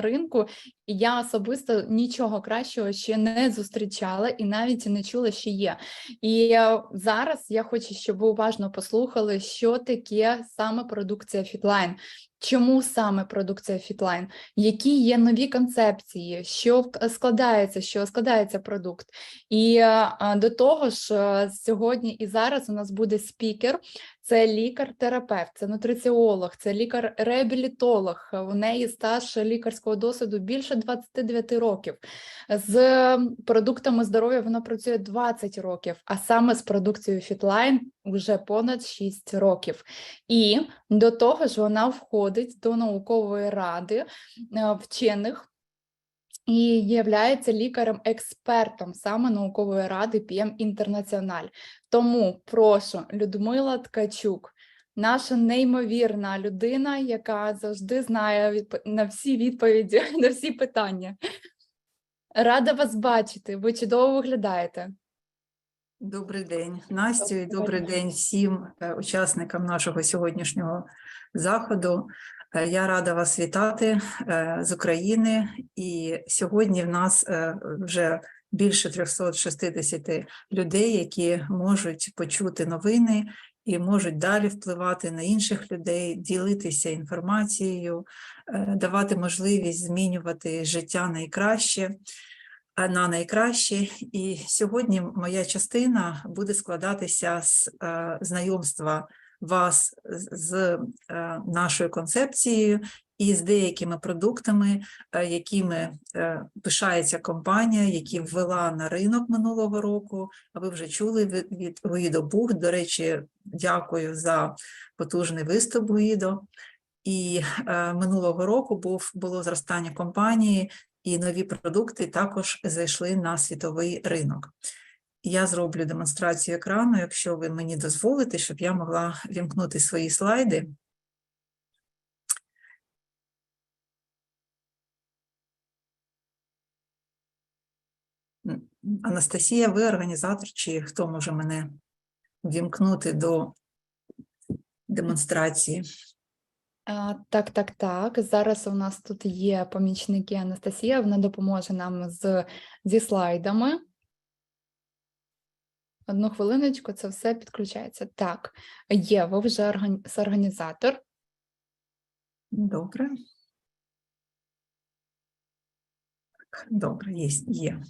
ринку, і я особисто нічого кращого ще не зустрічала і навіть не чула, що є. І е, зараз я хочу, щоб ви уважно послухали, що таке саме продукція Фітлайн. Чому саме продукція Фітлайн? Які є нові концепції, що в- складається, що складається продукт? І е, до того ж, е, сьогодні і зараз у нас буде спікер. Це лікар-терапевт, це нутриціолог, це лікар-реабілітолог. У неї стаж лікарського досвіду більше 29 років. З продуктами здоров'я вона працює 20 років, а саме з продукцією Fitline вже понад 6 років. І до того ж, вона входить до наукової ради е, вчених і являється лікарем-експертом саме наукової ради PM Інтернаціональ. Тому прошу, Людмила Ткачук, наша неймовірна людина, яка завжди знає відп- на всі відповіді, на всі питання. Рада вас бачити, ви чудово виглядаєте. Добрий день, Настю, і Добрий день. всім е, учасникам нашого сьогоднішнього заходу. Е, Я рада вас вітати е, з України. І сьогодні в нас вже більше 360 людей, які можуть почути новини і можуть далі впливати на інших людей, ділитися інформацією, е, давати можливість змінювати життя найкраще на найкраще. І сьогодні моя частина буде складатися з е, знайомства вас з, е, нашою концепцією і з деякими продуктами, е, якими е, пишається компанія, які ввела на ринок минулого року. А ви вже чули від, Гуїдо Бух. До речі, дякую за потужний виступ Гуїдо. І е, минулого року був було зростання компанії, і нові продукти також зайшли на світовий ринок. Я зроблю демонстрацію екрану, якщо ви мені дозволите, щоб я могла вімкнути свої слайди. Анастасія, ви організатор, чи хто може мене вімкнути до демонстрації? А, так, так, так. Зараз у нас тут є помічники Анастасія, вона допоможе нам з, зі слайдами. Одну хвилиночку, це все підключається. Так, є, ви вже орган- організатор. Добре. Добре, є, є.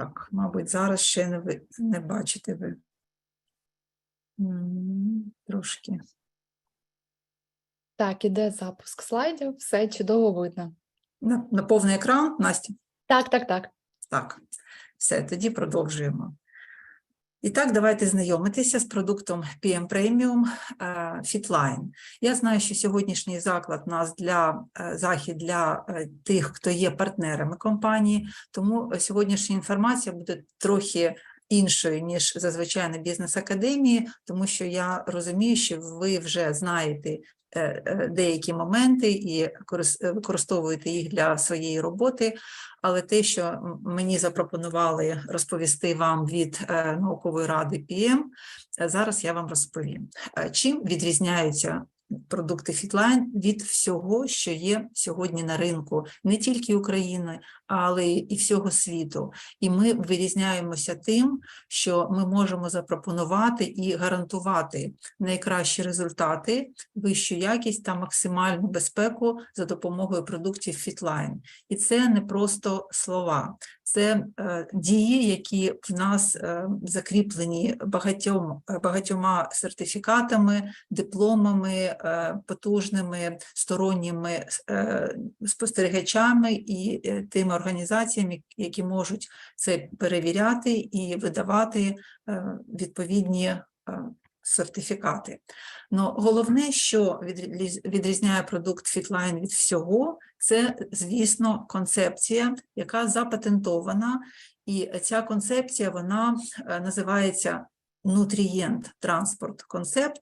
Так, мабуть, зараз ще не, ви, не бачите ви. Трошки. Так, іде запуск слайдів, все чудово видно. На, на повний екран, Настя? Так, так, так. Так, все, тоді продовжуємо. І так, давайте знайомитися з продуктом PM Premium е, Fitline. Я знаю, що сьогоднішній заклад у нас для е, захід для е, тих, хто є партнерами компанії, тому сьогоднішня інформація буде трохи іншою, ніж зазвичай на бізнес-академії, тому що я розумію, що ви вже знаєте е, е, деякі моменти і е, використовуєте їх для своєї роботи. Але те, що мені запропонували розповісти вам від е, наукової ради ПІМ, е, зараз я вам розповім. Е, Чим відрізняються продукти Фітлайн від всього, що є сьогодні на ринку, не тільки України, але і всього світу. І ми вирізняємося тим, що ми можемо запропонувати і гарантувати найкращі результати, вищу якість та максимальну безпеку за допомогою продуктів Фітлайн. І це не просто слова, це е, дії, які в нас е, закріплені багатьом, е, багатьома сертифікатами, дипломами, потужними сторонніми спостерігачами і тими організаціями, які можуть це перевіряти і видавати відповідні сертифікати. Но головне, що відріз- відрізняє продукт Fitline від всього, це, звісно, концепція, яка запатентована, і ця концепція вона е, називається нутрієнт транспорт концепт,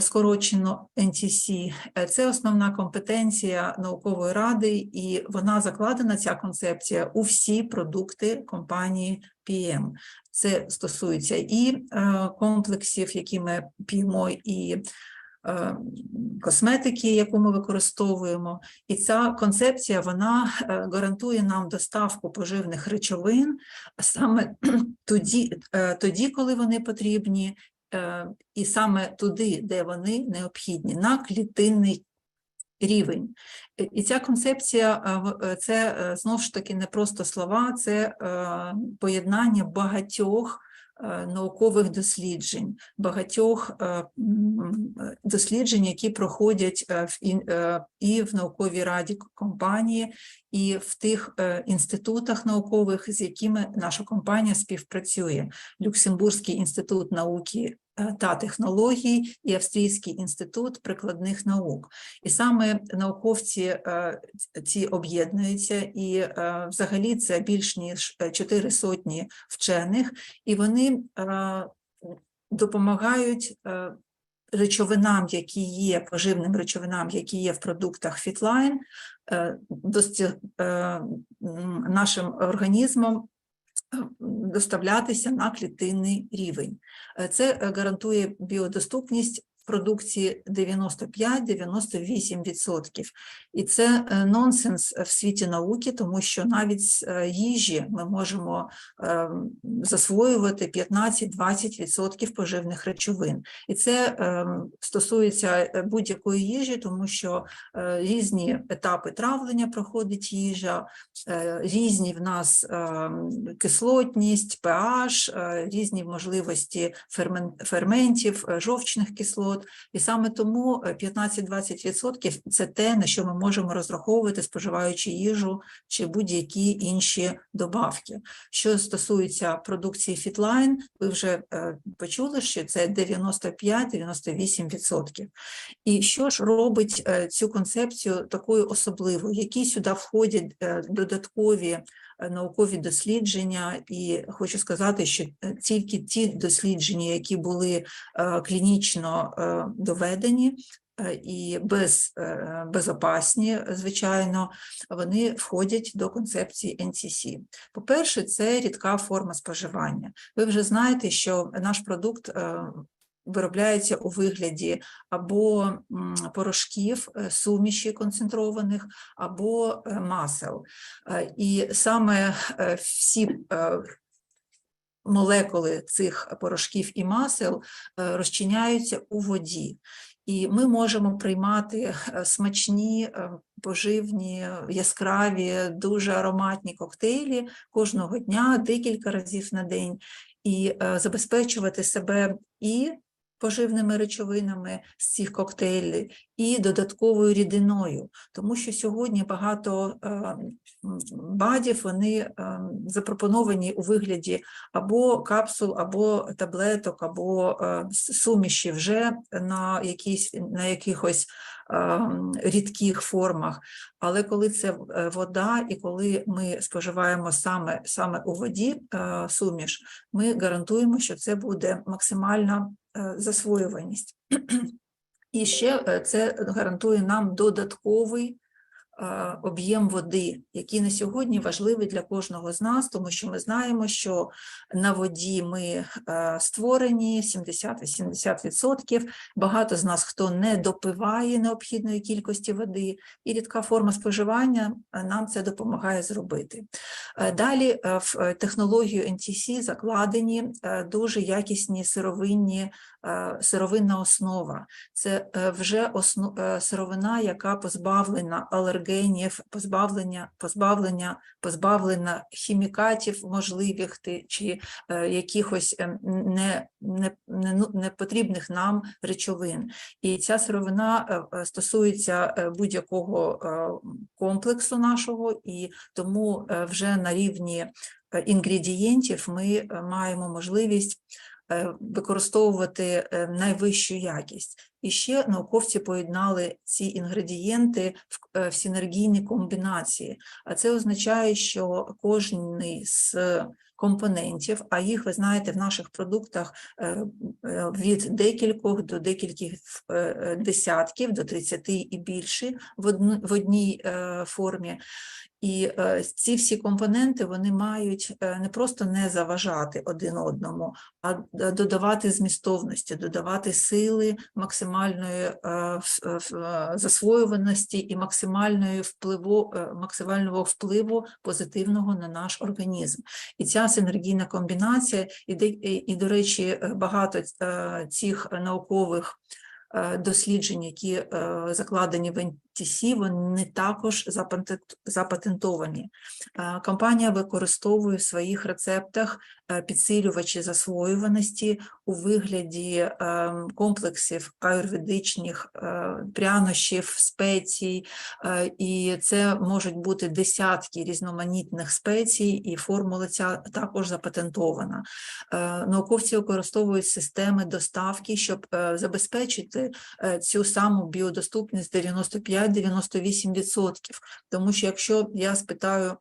скорочено NTC. Е, Це основна компетенція наукової ради, і вона закладена, ця концепція, у всі продукти компанії PM. Це стосується і е, комплексів, які ми п'ємо, і е, косметики, яку ми використовуємо. І ця концепція вона е, гарантує нам доставку поживних речовин саме тоді, тоді, коли вони потрібні, і саме туди, де вони необхідні, на клітинний рівень. І- ця концепція е, е, це е, знову ж таки не просто слова, це поєднання багатьох наукових досліджень, багатьох досліджень, які проходять і в науковій раді компанії, і в тих е, інститутах наукових, з якими наша компанія співпрацює. Люксембурзький інститут науки е, та технологій і Австрійський інститут прикладних наук. І саме науковці е, ці об'єднуються, і взагалі це більш ніж чотири сотні вчених, і вони допомагають речовинам, які є, поживним речовинам, які є в продуктах Фітлайн, е, е, нашим організмом е, доставлятися на клітинний рівень. Це гарантує біодоступність продукції 95-98%. І це е, нонсенс в світі науки, тому що навіть е, їжі ми можемо е, засвоювати 15-20% поживних речовин. І це стосується будь-якої їжі, тому що різні етапи травлення проходить їжа, різні в нас кислотність, pH, різні можливості ферментів, жовчних кислот. І саме тому е, 15-20% – це те, на що ми можемо розраховувати, споживаючи їжу чи будь-які інші добавки. Що стосується продукції Fitline, ви вже е, почули, що це 95-98%. І що ж робить е, цю концепцію такою особливою? Які сюди входять е, додаткові е, наукові дослідження, і хочу сказати, що е, тільки ті дослідження, які були е, клінічно е, доведені. е, І без, е, безопасні, звичайно, вони входять до концепції NCC. По-перше, це рідка форма споживання. Ви вже знаєте, що наш продукт виробляється у вигляді або порошків, е, суміші концентрованих, або е, масел. Е, І саме всі молекули цих порошків і масел розчиняються у воді. І ми можемо приймати смачні, поживні, яскраві, дуже ароматні коктейлі кожного дня, декілька разів на день, і забезпечувати себе і поживними речовинами з цих коктейлів, і додатковою рідиною, тому що сьогодні багато е, БАДів вони е, запропоновані у вигляді або капсул, або таблеток, або е, суміші вже на, якісь, на якихось рідких формах. Але коли це вода, і коли ми споживаємо саме, саме у воді суміш, ми гарантуємо, що це буде максимальна е, засвоюваність. І ще е, це гарантує нам додатковий е, об'єм води, який на сьогодні важливий для кожного з нас, тому що ми знаємо, що на воді ми е, створені 70-80%. Багато з нас хто не допиває необхідної кількості води, і рідка форма споживання е, нам це допомагає зробити. Е, Далі е, в е, технологію NTC закладені е, дуже якісні сировинні, е, сировинна основа. Це е, вже осно, е, сировина, яка позбавлена алергенів, позбавлення, позбавлення, позбавлена хімікатів можливих чи е, якихось е, не, не, не, ну, непотрібних нам речовин. І ця сировина е, е, стосується е, будь-якого е, комплексу нашого, і тому е, вже на рівні е, інгредієнтів ми е, маємо можливість е, використовувати е, найвищу якість. І ще науковці поєднали ці інгредієнти в, е, синергійні комбінації. А це означає, що кожний з компонентів, а їх, ви знаєте, в наших продуктах е, е, від декількох до декількох е, е, десятків, до 30 і більше в одній е, формі. І е, ці всі компоненти вони мають е, не просто не заважати один одному, а додавати змістовності, додавати сили максимальної е, е, засвоюваності і максимальної впливу, е, максимального впливу позитивного на наш організм. І ця синергійна комбінація, і, і, і до речі, е, багато е, цих наукових е, досліджень, які е, закладені в NTC, вони також запатент- запатентовані. Е, Компанія використовує в своїх рецептах е, підсилювачі засвоюваності у вигляді е, комплексів аюрведичних е, прянощів, спецій, е, і це можуть бути десятки різноманітних спецій, і формула ця також запатентована. Е, Науковці використовують системи доставки, щоб е, забезпечити е, цю саму біодоступність 95-98%. Тому що якщо я спитаю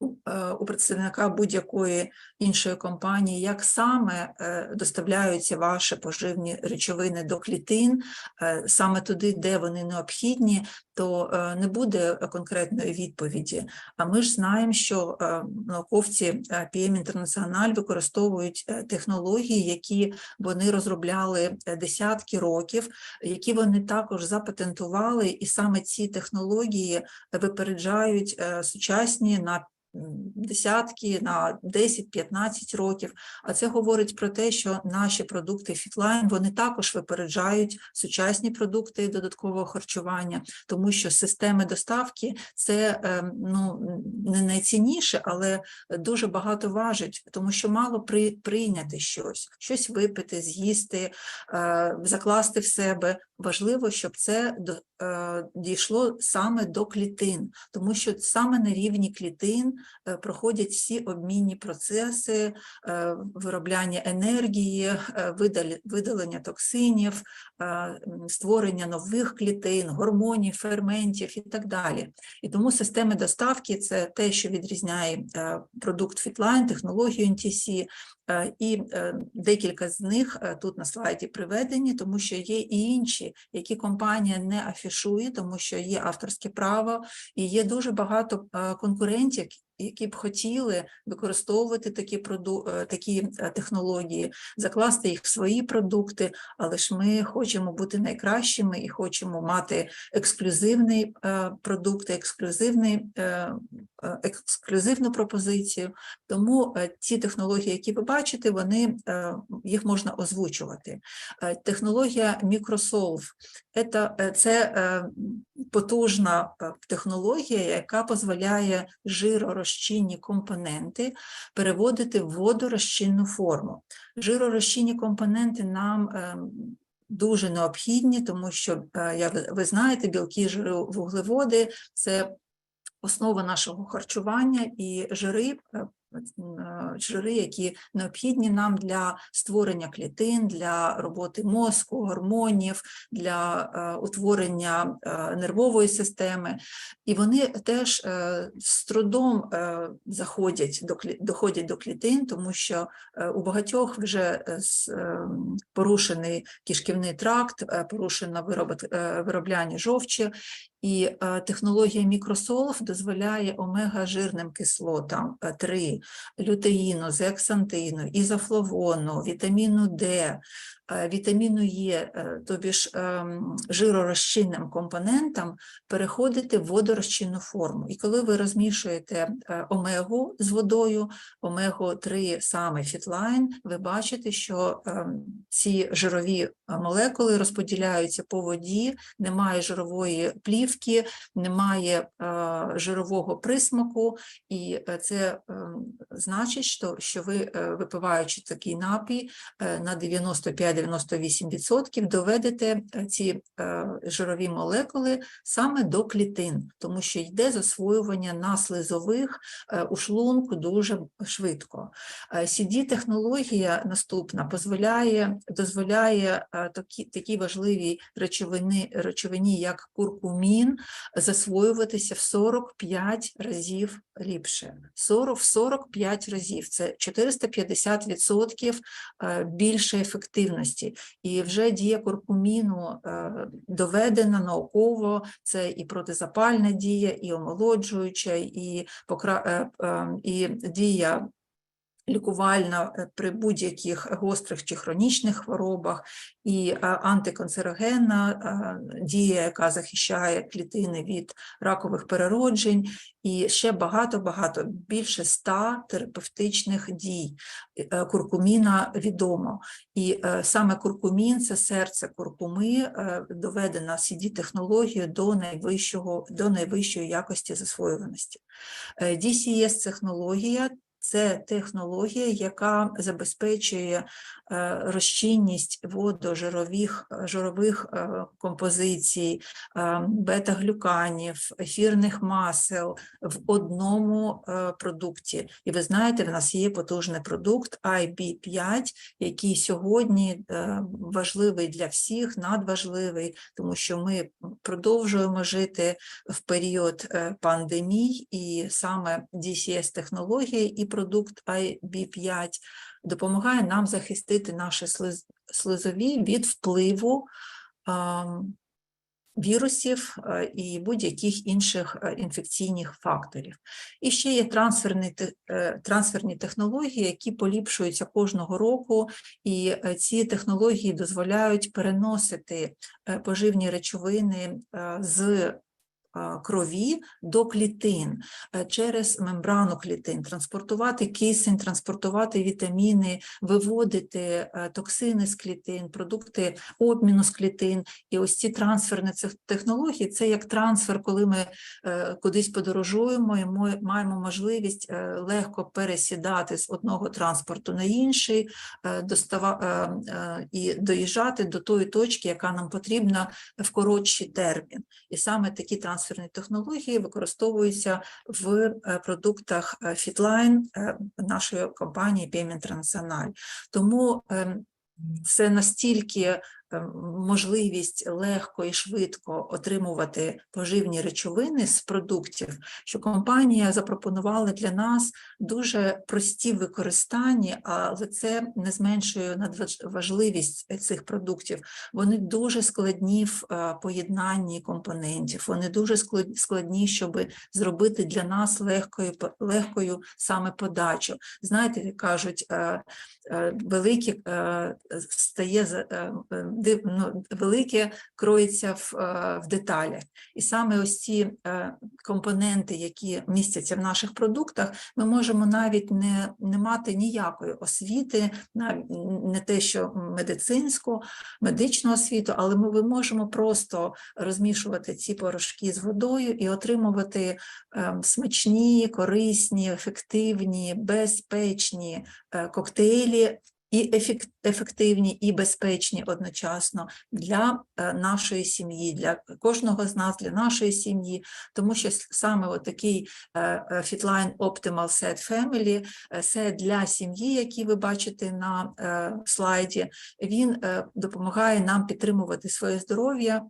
у- е, представника будь-якої іншої компанії, як саме е, доставляються ваші поживні речовини до клітин, е, саме туди, де вони необхідні, то не буде конкретної відповіді. А ми ж знаємо, що науковці PM International використовують технології, які вони розробляли десятки років, які вони також запатентували, і саме ці технології випереджають сучасні на десятки, на 10-15 років. А це говорить про те, що наші продукти Fitline, вони також випереджають сучасні продукти додаткового харчування, тому що системи доставки це е, ну, не найцінніше, але дуже багато важить, тому що мало при, прийняти щось, щось випити, з'їсти, е, закласти в себе. Важливо, щоб це е, дійшло саме до клітин, тому що саме на рівні клітин проходять всі обмінні процеси, е, виробляння енергії, е, видалення токсинів, е, створення нових клітин, гормонів, ферментів і так далі. І тому системи доставки це те, що відрізняє е, продукт Fitline, технологію NTC, е, і е, декілька з них е, тут на слайді приведені, тому що є і інші, які компанія не афішує, тому що є авторське право, і є дуже багато е, конкурентів, які б хотіли використовувати такі, проду... е, такі е, технології, закласти їх в свої продукти, але ж ми хочемо бути найкращими і хочемо мати ексклюзивний е, продукт, ексклюзивний, ексклюзивну пропозицію. Тому ті технології, які ви бачите, вони їх можна озвучувати. Технологія Microsolve – це, потужна е, технологія, яка дозволяє жиророзчинні компоненти переводити в водорозчинну форму. Жиророзчинні компоненти нам ем, дуже необхідні, тому що, е, як ви- знаєте, білки, жири, вуглеводи – це основа нашого харчування і жири, е, е, жири, які необхідні нам для створення клітин, для роботи мозку, гормонів, для е, утворення е, нервової системи. І вони теж е, з трудом е, заходять до доходять до клітин, тому що е, у багатьох вже е, е, порушений кишківний тракт, е, порушено е, виробляння жовчі, і е, технологія Microsolve дозволяє омега-жирним кислотам е, 3, лютеїну, зексантину, ізофлавону, вітаміну Д, Е, вітаміну е, е, тобі ж ем, жиророзчинним компонентам, переходити в водорозчинну форму. І коли ви розмішуєте е, омегу з водою, омегу 3 саме фітлайн, ви бачите, що ем, ці жирові молекули розподіляються по воді, немає жирової плівки, немає жирового присмаку, і це ем, значить, що ви, випиваючи такий напій на 95 98% доведете е, ці е, жирові молекули саме до клітин, тому що йде засвоювання наслизових е, у шлунку дуже швидко. CD-технологія наступна дозволяє дозволяє такі такі важливі речовини, речовині, як куркумін, засвоюватися в 45 разів ліпше. 40 45 разів це 450% більше ефективності свідомості. І вже дія куркуміну е, доведена науково, це і протизапальна дія, і омолоджуюча, і, покра... е, е, і дія лікувальна е, при будь-яких гострих чи хронічних хворобах, і е, антиканцерогенна е, дія, яка захищає клітини від ракових перероджень, і ще багато-багато, більше ста терапевтичних дій. Куркуміна відомо. І саме куркумін, це серце куркуми, доведена CD-технологією до найвищого, до найвищої якості засвоюваності. DCS-технологія це технологія, яка забезпечує е, розчинність водожирових жирових е, композицій, е, бета-глюканів, ефірних масел в одному продукті. І ви знаєте, в нас є потужний продукт IB5, який сьогодні важливий для всіх, надважливий, тому що ми продовжуємо жити в період пандемій, і саме DCS-технологія і продукт IB5 допомагає нам захистити наші слиз- слизові від впливу вірусів і будь-яких інших інфекційних факторів. І ще є трансферні, е, трансферні технології, які поліпшуються кожного року, і е, ці технології дозволяють переносити е, поживні речовини з крові до клітин е, через мембрану клітин, транспортувати кисень, транспортувати вітаміни, виводити е, токсини з клітин, продукти обміну з клітин. І ось ці трансферні технології це як трансфер, коли ми е, кудись подорожуємо і ми маємо можливість е, легко пересідати з одного транспорту на інший, е, достава, е, е, і доїжджати до тої точки, яка нам потрібна в коротший термін. І саме такі трансферні технології використовуються в е, продуктах ФІДЛАЙН Fitline е, нашої компанії PM International. Тому ем, це настільки е, можливість легко і швидко отримувати поживні речовини з продуктів, що компанія запропонувала для нас дуже прості в використанні, але це не зменшує надважливість цих продуктів. Вони дуже складні в е, поєднанні компонентів, вони дуже складні, щоб зробити для нас легкою, легкою саме подачу. Знаєте, кажуть, е, е, велике е, стає ну, велике кроється в, е, в деталях. І саме ось ці е, компоненти, які містяться в наших продуктах, ми можемо навіть не, не мати ніякої освіти, не те, що медицинську, медичну освіту, але ми можемо просто розмішувати ці порошки з водою і отримувати ем, смачні, корисні, ефективні, безпечні е, коктейлі. І ефек- ефективні, і безпечні одночасно для е, нашої сім'ї, для кожного з нас, для нашої сім'ї, тому що саме отакий такий е, е, Fitline Optimal Set Family, е, сет для сім'ї, який ви бачите на слайді, він допомагає нам підтримувати своє здоров'я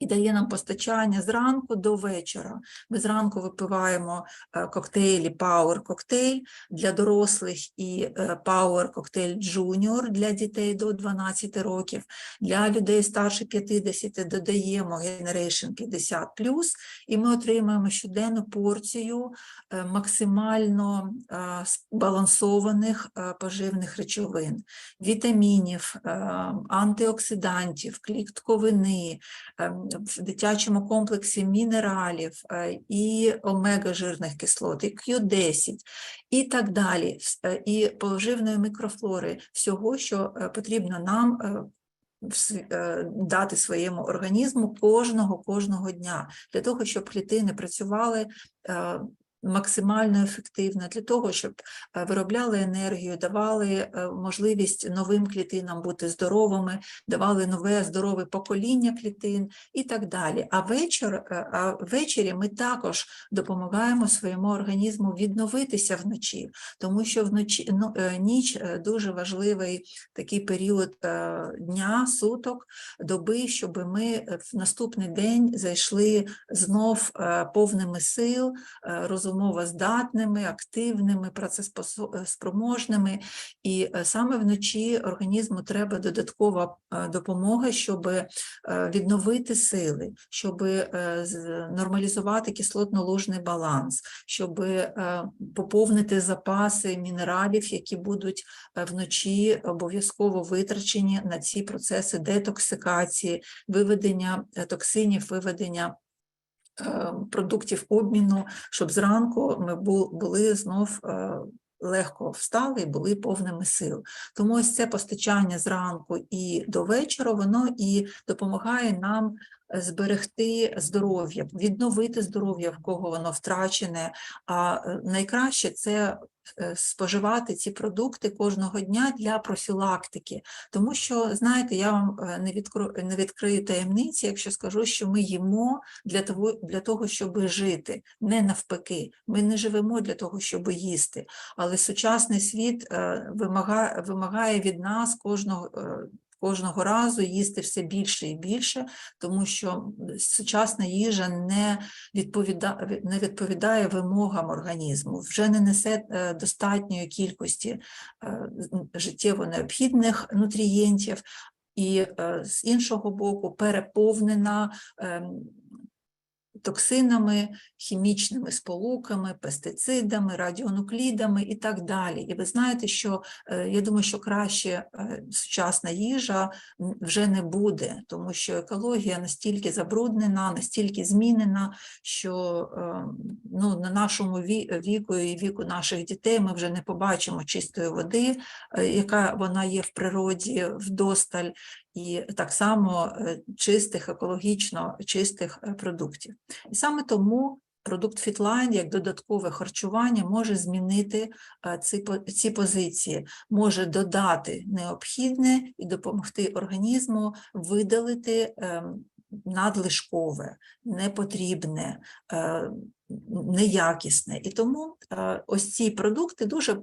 і дає нам постачання зранку до вечора. Ми зранку випиваємо е, коктейлі Power коктейль для дорослих і е, Power коктейль Junior для дітей до 12 років. Для людей старше 50 додаємо Generation 50 і ми отримуємо щоденну порцію е, максимально збалансованих поживних речовин, вітамінів, антиоксидантів, клітковини, в дитячому комплексі мінералів е, і омега-жирних кислот, і Q10, і так далі, е, і поживної мікрофлори, всього, що е, потрібно нам дати своєму організму кожного кожного дня, для того, щоб клітини працювали максимально ефективно, для того, щоб е, виробляли енергію, давали е, можливість новим клітинам бути здоровими, давали нове здорове покоління клітин і так далі. А вечір, е, а ввечері ми також допомагаємо своєму організму відновитися вночі, тому що вночі ну, ніч дуже важливий такий період дня, суток, доби, щоб ми в наступний день зайшли знов повними сил, розуміли розумово здатними, активними, працеспроможними. І е, саме вночі організму треба додаткова е, допомога, щоб е, відновити сили, щоб нормалізувати кислотно-лужний баланс, щоб поповнити запаси мінералів, які будуть вночі обов'язково витрачені на ці процеси детоксикації, виведення токсинів, виведення е, продуктів обміну, щоб зранку ми були знов е, легко встали і були повними сил. Тому ось це постачання зранку і до вечора, воно і допомагає нам е, зберегти здоров'я, відновити здоров'я, в кого воно втрачене. А е, найкраще це е, споживати ці продукти кожного дня для профілактики. Тому що, знаєте, я вам е, не відкрию, не відкрию таємниці, якщо скажу, що ми їмо для того, для того, щоб жити, не навпаки. Ми не живемо для того, щоб їсти. Але сучасний світ вимагає, вимагає від нас кожного. Кожного разу їсти все більше і більше, тому що сучасна їжа не відповідає, не відповідає вимогам організму, вже не несе е, достатньої кількості е, життєво необхідних нутрієнтів, і е, з іншого боку переповнена ем, токсинами, хімічними сполуками, пестицидами, радіонуклідами і так далі. І ви знаєте, що е, я думаю, що краще е, сучасна їжа вже не буде, тому що екологія настільки забруднена, настільки змінена, що е, ну, на нашому віку і віку наших дітей ми вже не побачимо чистої води, яка вона є в природі вдосталь, і так само е, чистих, екологічно чистих е, продуктів. І саме тому продукт Fitline як додаткове харчування може змінити е, ці, ці позиції, може додати необхідне і допомогти організму видалити ем, надлишкове, непотрібне, неякісне. І тому ось ці продукти дуже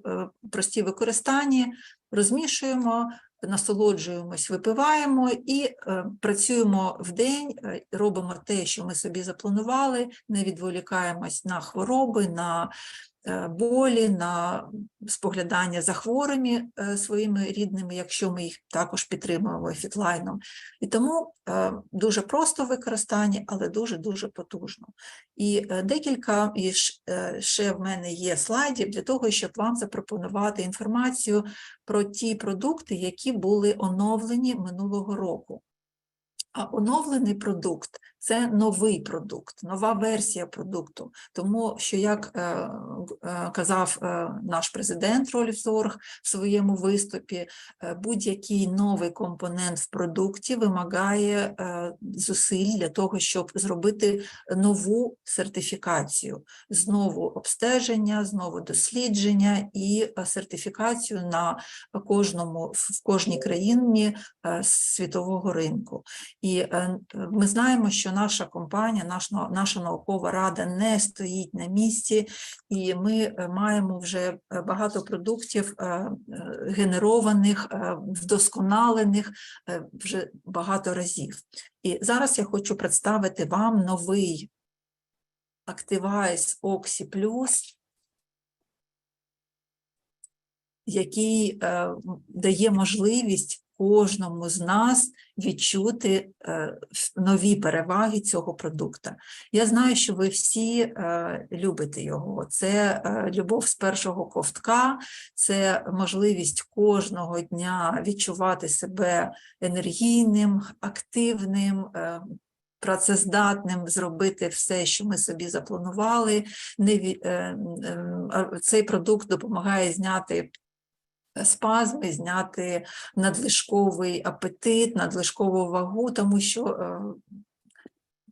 прості в використанні, розмішуємо, насолоджуємось, випиваємо і е, працюємо в день, е, робимо те, що ми собі запланували, не відволікаємось на хвороби, на болі, на споглядання за хворими е, своїми рідними, якщо ми їх також підтримуємо фітлайном. І тому е, дуже просто в використанні, але дуже-дуже потужно. І е, декілька е, ще в мене є слайдів для того, щоб вам запропонувати інформацію про ті продукти, які були оновлені минулого року. А оновлений продукт це новий продукт, нова версія продукту. Тому що, як е, е, казав е, наш президент Зорг в своєму виступі, будь-який новий компонент в продукті вимагає зусиль для того, щоб зробити нову сертифікацію, знову обстеження, знову дослідження і сертифікацію на кожному в кожній країні світового ринку. І ми знаємо, що наша компанія, наш, нау- наша наукова рада не стоїть на місці, і ми е, маємо вже е, багато продуктів е, генерованих, вдосконалених вже багато разів. І зараз я хочу представити вам новий Activize Oxy Plus, який дає можливість кожному з нас відчути е, нові переваги цього продукту. Я знаю, що ви всі е, любите його. Це е, любов з першого ковтка, це можливість кожного дня відчувати себе енергійним, активним. Працездатним зробити все, що ми собі запланували. Цей продукт допомагає зняти спазми, зняти надлишковий апетит, надлишкову вагу, тому що е,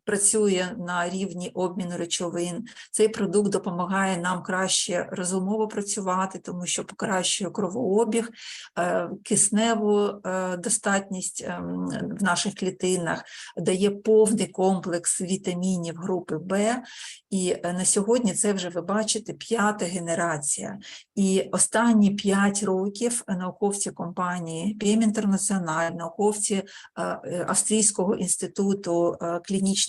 працює на рівні обміну речовин. Цей продукт допомагає нам краще розумово працювати, тому що покращує кровообіг, е, кисневу е, достатність ем, в наших клітинах, дає повний комплекс вітамінів групи В. І е, на сьогодні це вже ви бачите п'ята генерація. І останні 5 років науковці компанії PM International, науковці Австрійського інституту е,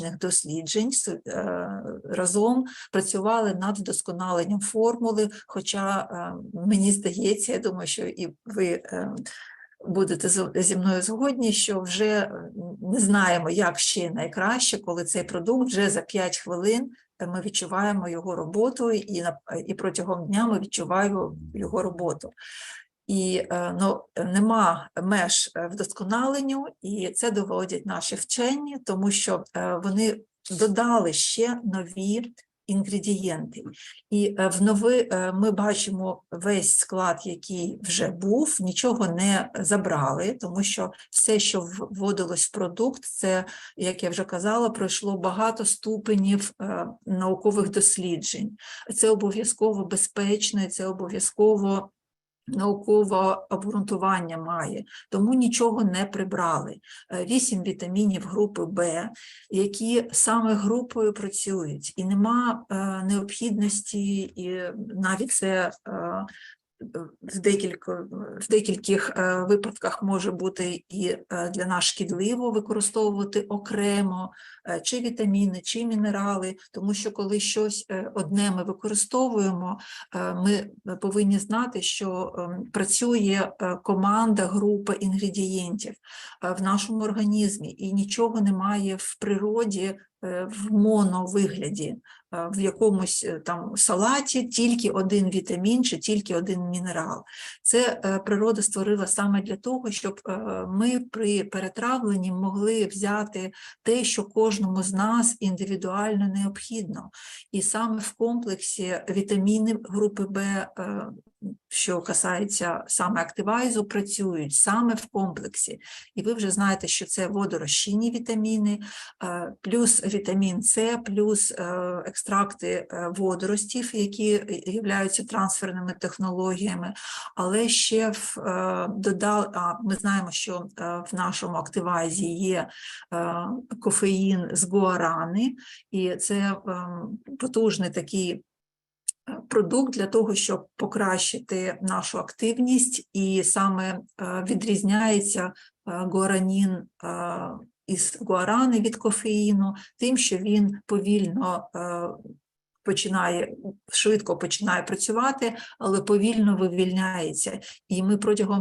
клінічних досліджень е, разом працювали над вдосконаленням формули. Хоча е, мені здається, я думаю, що і ви е, будете зі мною згодні, що вже не знаємо, як ще найкраще, коли цей продукт вже за 5 хвилин ми відчуваємо його роботу, і, і протягом дня ми відчуваємо його роботу. І е, ну, нема меж е, вдосконаленню, і це доводять наші вчені, тому що е, вони додали ще нові інгредієнти. І в нови ми бачимо весь склад, який вже був, нічого не забрали, тому що все, що вводилось в продукт, це, як я вже казала, пройшло багато ступенів наукових досліджень. Це обов'язково безпечно, це обов'язково наукове обґрунтування має, тому нічого не прибрали. Е, Вісім вітамінів групи В, які саме групою працюють, і нема е, необхідності, і навіть це е, в декілька в декільких е, випадках може бути і е, для нас шкідливо використовувати окремо е, чи вітаміни, чи мінерали, тому що коли щось одне ми використовуємо, ми повинні знати, що ем, працює команда, група інгредієнтів в нашому організмі, і нічого немає в природі в моновигляді, е, в якомусь е, там салаті тільки один вітамін чи тільки один мінерал. Це е, природа створила саме для того, щоб е, ми при перетравленні могли взяти те, що кожному з нас індивідуально необхідно. І саме в комплексі вітаміни групи е, що касається саме активайзу, працюють саме в комплексі. І ви вже знаєте, що це водорозчинні вітаміни, е, плюс вітамін С, плюс е, екстракти е, водоростів, які являються трансферними технологіями, але ще в, додали, а ми знаємо, що в нашому активайзі є кофеїн з гуарани, і це ем, потужний такий продукт для того, щоб покращити нашу активність, і саме е, відрізняється е, гуаранін е, із гуарани від кофеїну, тим, що він повільно починає швидко починає працювати, але повільно вивільняється. І ми протягом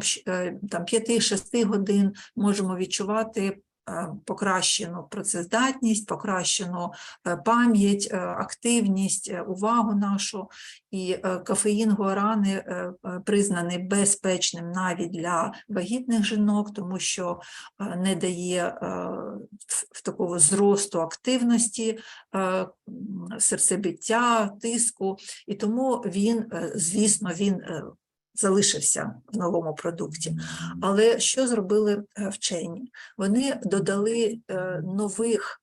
там 5-6 годин можемо відчувати. Е, Покращену працездатність, покращену е, пам'ять, е, активність, увагу нашу. І кофеїн гуарани признаний безпечним навіть для вагітних жінок, тому що не дає в- такого зросту активності, серцебиття, тиску, і тому він, звісно, він залишився в новому продукті. Але що зробили е, вчені? Вони додали е, нових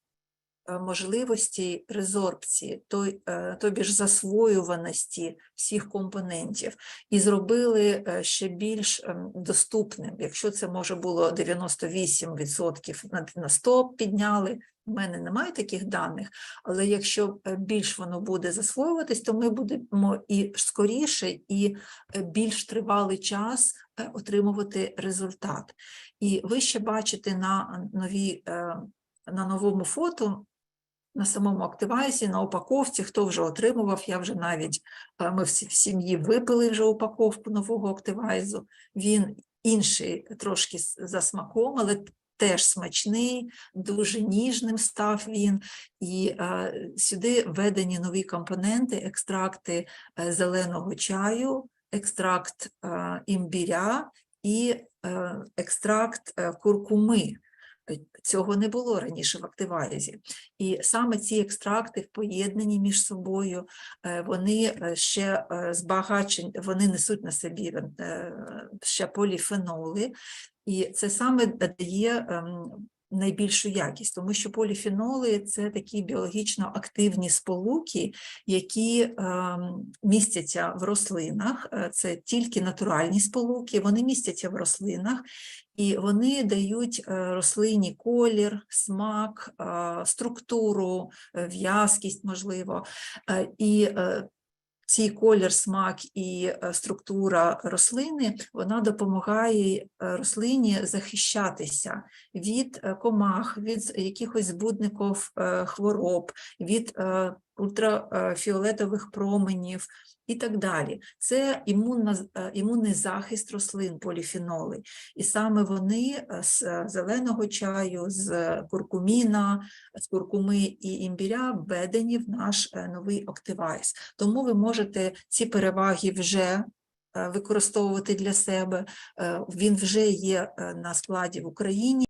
е, можливостей резорбції, е, тобі ж засвоюваності всіх компонентів, і зробили е, ще більш ем, доступним. Якщо це може було 98% на- на 100 підняли, в мене немає таких даних, але якщо більш воно буде засвоюватись, то ми будемо і скоріше, і більш тривалий час отримувати результат. І ви ще бачите на новій, на новому фото. На самому активайзі, на упаковці, хто вже отримував, я вже навіть е, ми всі в сім'ї випили вже упаковку нового активайзу. Він інший трошки за смаком, але теж смачний, дуже ніжним став він. І е, сюди введені нові компоненти, екстракти е, зеленого чаю, екстракт е, імбіря і е, екстракт е, куркуми. Е, Цього не було раніше в активайзі. І саме ці екстракти в між собою, е, вони е, ще збагачені, вони несуть на собі ще поліфеноли, і це саме дає ем, найбільшу якість, тому що поліфеноли це такі біологічно активні сполуки, які ем, містяться в рослинах. Е, Це тільки натуральні сполуки, вони містяться в рослинах, і вони дають е, рослині колір, смак, е, структуру, в'язкість, можливо. І цей колір, смак і е, структура рослини, вона допомагає е, рослині захищатися від е, комах, від якихось збудників хвороб, від ультрафіолетових променів і так далі. Це імунна, е, імунний захист рослин, поліфеноли. І саме вони е, з е, зеленого чаю, з куркуміна, з куркуми і імбіря введені в наш новий Octivize. Тому ви можете ці переваги вже використовувати для себе. Він вже є на складі в Україні.